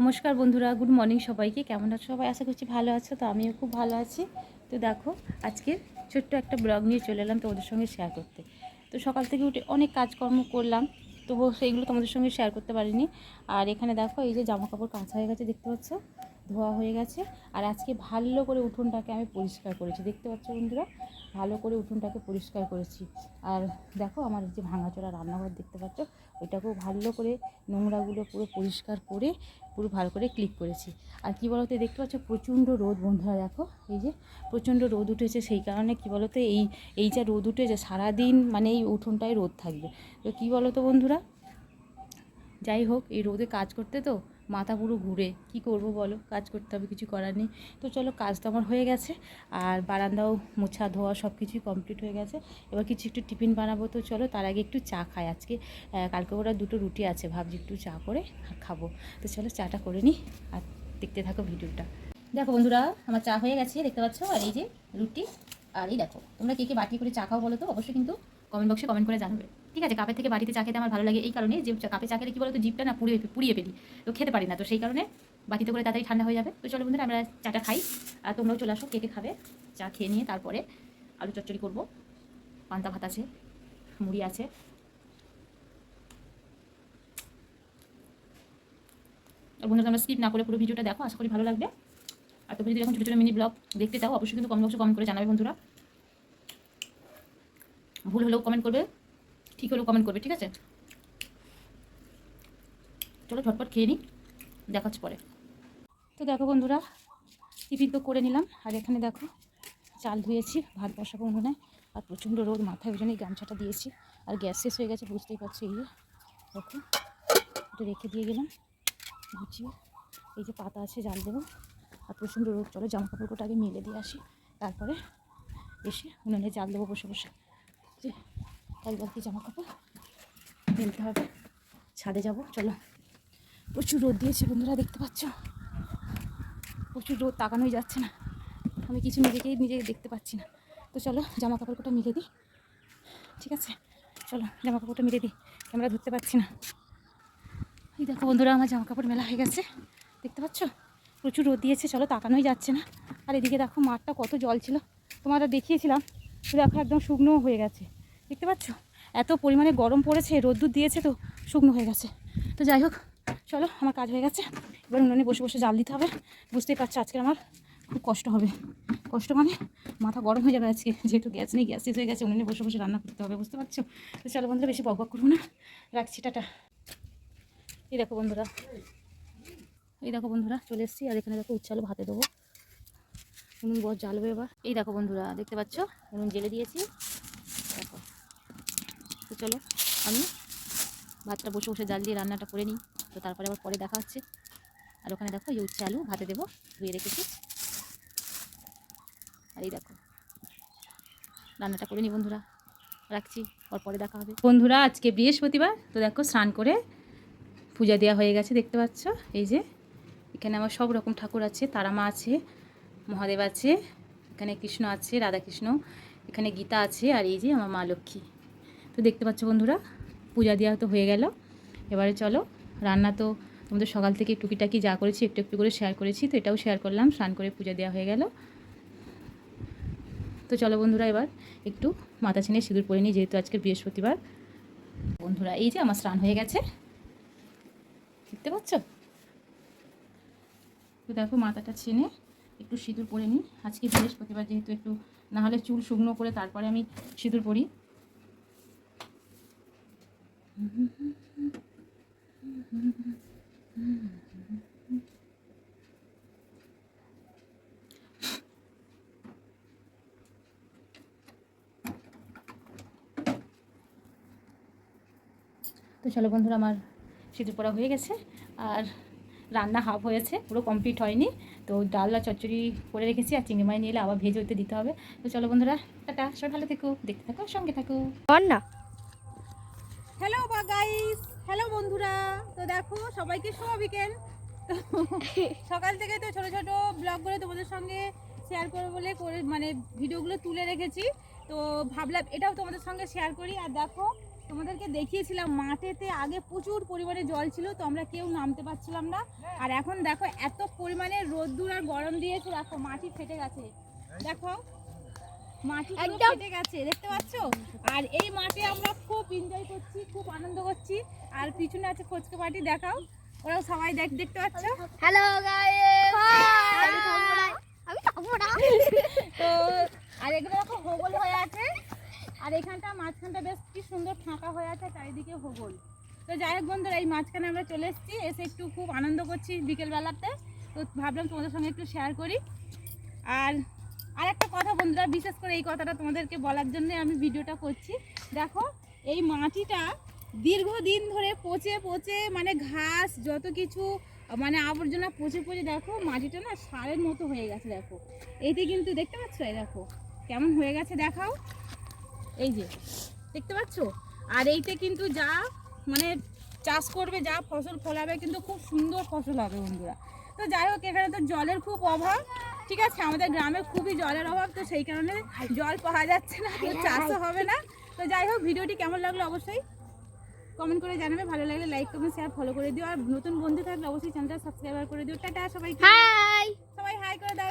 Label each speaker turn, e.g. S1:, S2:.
S1: নমস্কার বন্ধুরা, good morning সবাইকে। কেমন আছো সবাই? আশা করছি ভালো আছো, তো আমিও খুব ভালো আছি। তো দেখো, আজকে ছোট্ট একটা ব্লগ নিয়ে চলে এলাম তোমাদের সঙ্গে শেয়ার করতে। তো সকাল থেকে উঠে অনেক কাজকর্ম করলাম তবুও সেইগুলো তোমাদের সঙ্গে শেয়ার করতে পারিনি। আর এখানে দেখো, এই যে জামা কাপড় কাঁচা হয়ে গেছে, দেখতে পাচ্ছ? ধোয়া হয়ে গেছে। আর আজকে ভালো করে উঠোনটাকে আমি পরিষ্কার করেছি। দেখতে পাচ্ছ বন্ধুরা? ভালো করে উঠোনটাকে পরিষ্কার করেছি। আর দেখো আমার যে ভাঙাচোরা রান্নাঘর দেখতে পাচ্ছ? ওইটাকেও ভালো করে নোংরাগুলো পুরো পরিষ্কার করে, পুরো ভালো করে ক্লিক করেছি। আর কি বলতো দেখতে পাচ্ছ প্রচণ্ড রোদ বন্ধুরা দেখো। এই যে প্রচণ্ড রোদ উঠেছে, সেই কারণে কি বলতো, এই এই যে রোদ উঠেছে, সারাদিন মানে এই উঠোনটায় রোদ থাকবে। তো কী বলতো বন্ধুরা? যাই হোক, এই রোদে কাজ করতে তো মাথা পুরো ঘুরে, কি করব বলো? কাজ করতে হবে, কিছু করার নেই। তো চলো, কাজ তো আমার হয়ে গেছে। আর বারান্দাও মোছা, ধোয়া সব কিছুই কমপ্লিট হয়ে গেছে। এবার কিছু একটু টিফিন বানাবো, তো চলো, তার আগে একটু চা খাই আজকে। কালকে ওরা দুটো রুটি আছে, ভাবছি একটু চা করে আর খাব। তো চলো, চাটা করে নিই আর দেখতে থাকো ভিডিওটা। দেখো বন্ধুরা, আমার চা হয়ে গেছে, দেখতে পাচ্ছ? আর এই যে রুটি, আর এই দেখো, তোমরা কে কে বাটি করে চা খাও বলো তো? অবশ্যই কিন্তু কমেন্ট বক্সে কমেন্ট করে জানাবে। ঠিক আছে, কাপের থেকে বাড়িতে চা খেতে আমার ভালো লাগে এই কারণে যে কাপে চা খেলে কি বলতো জিপটা না পুড়িয়ে পুড়িয়ে ফেলি, তো খেতে পারি না, তো সেই কারণে বাটিতে করে তাড়াতাড়ি ঠান্ডা হয়ে যাবে। তো চলো বন্ধুরা, আমরা চাটা খাই, আর তোমরাও চলে আসো, কে কে খাবে? চা খেয়ে নিয়ে তারপরে আলু চচ্চড়ি করব। পান্তা ভাত আছে, মুড়ি আছে। আর বন্ধুরা, তোমরা স্কিপ না করে পুরো ভিডিওটা দেখো, আশা করি ভালো লাগবে। আর তুমি যদি এখন ছোটো ছোটো মিনি ব্লগ দেখতে চাও, অবশ্যই কিন্তু কমেন্ট বক্সে কমেন্ট করে জানাবে বন্ধুরা। ভুল হলেও কমেন্ট করবে। ঠিক হলেও কমেন্ট করবে, ঠিক আছে? চলো ঝটপট খেয়ে নিই দেখাচ্ছি পরে। তো দেখো বন্ধুরা, টিফিন তো করে নিলাম, আর এখানে দেখো চাল ধুয়েছি, ভাত বসাবো উনুনে আর প্রচণ্ড রোদ, মাথায় ওই জন্যই গামছাটা দিয়েছি, আর গ্যাস শেষ হয়ে গেছে, বুঝতেই পারছি এই দেখো, এটা রেখে দিয়ে গেলাম, গুছিয়ে, এই যে পাতা আছে, জাল দেবো, আর প্রচণ্ড রোদ, চলো জামা কাপড়টা আগে মেলে দিয়ে আসি, তারপরে এসে উনুনে জাল দেবো বসে বসে এক বালতি জামা কাপড় মেলতে হবে। ছাদে যাব, চলো। প্রচুর রোদ দিয়েছে বন্ধুরা, দেখতে পাচ্ছ? প্রচুর রোদ তাকানোই যাচ্ছে না। আমি কিছু নিজেকেই নিজে দেখতে পাচ্ছি না। তো চলো জামা কাপড়টা মিলে দিই। ঠিক আছে? চলো জামা কাপড়টা মিলে দিই। ক্যামেরা ধরতে পারছি না। এই দেখো বন্ধুরা, আমার জামা কাপড় মেলা হয়ে গেছে। দেখতে পাচ্ছ? প্রচুর রোদ দিয়েছে, চলো, তাকানোই যাচ্ছে না। আর এদিকে দেখো, মাঠটা কত জল ছিল। তোমারা দেখিয়েছিলাম। দেখো, একদম শুকনো হয়ে গেছে। দেখতে পাচ্ছ? এত পরিমাণে গরম পড়েছে, রোদ্দুর দিয়েছে তো, শুকনো হয়ে গেছে। তো যাই হোক, চলো, আমার কাজ হয়ে গেছে। এবার উনুনে বসে বসে জাল দিতে হবে। বুঝতেই পারছ আজকে আমার খুব কষ্ট হবে। কষ্ট মানে মাথা গরম হয়ে যাবে আজকে, যেহেতু গ্যাস নেই, গ্যাস শেষ হয়ে গেছে, উনুনে বসে বসে রান্না করতে হবে, বুঝতে পারছ? তো চলো বন্ধুরা, বেশি বক বক করব না। রাখছি, টাটা। এই দেখো বন্ধুরা, এই দেখো বন্ধুরা, চলে এসেছি। আর এখানে দেখো উচ্ছালো ভাতে দেবো। উনুন বস জ্বালবে এবার। এই দেখো বন্ধুরা, দেখতে পাচ্ছ? উনুন জেলে দিয়েছি। চলো, আমি ভাতটা বসে বসে জাল দিয়ে রান্নাটা করে নিই। তো তারপরে আবার পরে দেখা হচ্ছে। আর ওখানে দেখো এই উচ্ছে আলু, ভাতে দেবো, ধুয়ে রেখেছি। আর এই দেখো, রান্নাটা করে নিই বন্ধুরা। রাখছি ওর পরে দেখা হবে। বন্ধুরা, আজকে বৃহস্পতিবার, তো দেখো স্নান করে পূজা দেওয়া হয়ে গেছে, দেখতে পাচ্ছ? এই যে, এখানে আমার সব রকম ঠাকুর আছে, তারামা আছে, মহাদেব আছে, এখানে কৃষ্ণ আছে, রাধাকৃষ্ণ, এখানে গীতা আছে, আর এই যে আমার মা লক্ষ্মী। তো দেখতে পাচ্ছ বন্ধুরা, পূজা দেওয়া তো হয়ে গেল। এবারে চলো, রান্না তো তোমাদের সকাল থেকে টুকিটাকি যা করেছি, একটু একটু করে শেয়ার করেছি, তো এটাও শেয়ার করলাম, স্নান করে পূজা দেওয়া হয়ে গেল। তো চলো বন্ধুরা, এবার একটু মাথা ছেনে সিঁদুর পরে নিই, যেহেতু আজকে বৃহস্পতিবার। বন্ধুরা, এই যে আমার স্নান হয়ে গেছে। দেখতে পাচ্ছ? তো দেখো, মাথাটা ছেনে একটু সিঁদুর পরে নিই। আজকে বৃহস্পতিবার, যেহেতু একটু না হলে চুল শুকনো করে তারপরে আমি সিঁদুর পরি। তো চলো বন্ধুরা, আমার সিঁদুর পড়া হয়ে গেছে আর রান্না হাফ হয়েছে, পুরো কমপ্লিট হয়নি। তো ডাল আর চচ্চড়ি করে রেখেছি আর চিংড়ি মাছ নিয়ে আবার ভেজে হইতে দিতে হবে। তো চলো বন্ধুরা, টাটা, সবাই ভালো থেকো, দেখতে থাকো, সঙ্গে থাকো।
S2: না
S3: হ্যালো বা গাইস হ্যালো বন্ধুরা। তো দেখো সবাইকে শুভ বিকেল। সকাল থেকে তো ছোট ছোট ব্লগগুলো তোমাদের সঙ্গে শেয়ার করব বলে করে মানে ভিডিওগুলো তুলে রেখেছি। তো ভাবলাম এটাও তোমাদের সঙ্গে শেয়ার করি। আর দেখো তোমাদেরকে দেখিয়েছিলাম মাঠেতে আগে প্রচুর পরিমাণে জল ছিল তো আমরা কেউ নামতে পারছিলাম না। আর এখন দেখো এত পরিমাণে রোদ্দুর আর গরম দিয়েছে। দেখো মাটি ফেটে গেছে। দেখো মাটি
S2: একদম।
S3: ফেটে গেছে দেখতে পাচ্ছ? আর এই মাঠে আমরা খুব এনজয় করছি খুব আনন্দ করছি। আর পিছনে আছে ফচকে পার্টি দেখাও। ওরাও সবাই দেখ দেখতে পাচ্ছ?
S2: হ্যালো গাইস আমি
S3: তো আর এগুলো দেখো হোগল হয়ে আছে। আর এখানটা মাঝখানটা বেশ কি সুন্দর ফাঁকা হয়ে আছে চারিদিকে হোগল তো যাই হোক বন্ধুরা এই মাঝখানে আমরা চলে এসেছি। এসে একটু খুব আনন্দ করছি বিকেলবেলাতে। তো ভাবলাম তোমাদের সঙ্গে একটু শেয়ার করি। আর আর একটা কথা বন্ধুরা, বিশেষ করে এই কথাটা তোমাদেরকে বলার জন্য আমি ভিডিওটা করছি। দেখো, এই মাটিটা দীর্ঘদিন ধরে পচে পচে মানে ঘাস, যত কিছু মানে আবর্জনা পচে পচে, দেখো, মাটিটা না সারের মতো হয়ে গেছে, দেখো। এইতে কিন্তু, দেখতে পাচ্ছ? এই দেখো, কেমন হয়ে গেছে দেখাও। এই যে, দেখতে পাচ্ছ? আর এইতে কিন্তু যা মানে চাষ করবে, যা ফসল ফলাবে, কিন্তু খুব সুন্দর ফসল হবে বন্ধুরা। তো যাই হোক, এখানে তো জলের খুব অভাব। ঠিক আছে আমাদের গ্রামে খুবই জলের অভাব তো সেই কারণে জল পাওয়া যাচ্ছে না তো চাষও হবে না। তো যাই হোক ভিডিওটি কেমন লাগল অবশ্যই কমেন্ট করে জানাবে ভালো লাগলে লাইক কমেন্ট শেয়ার ফলো করে দিও। আর নতুন বন্ধু থাকলে অবশ্যই চ্যানেলটা সাবস্ক্রাইব করে দিও। টাটা সবাই
S2: হাই
S3: সবাই হাই করে দাও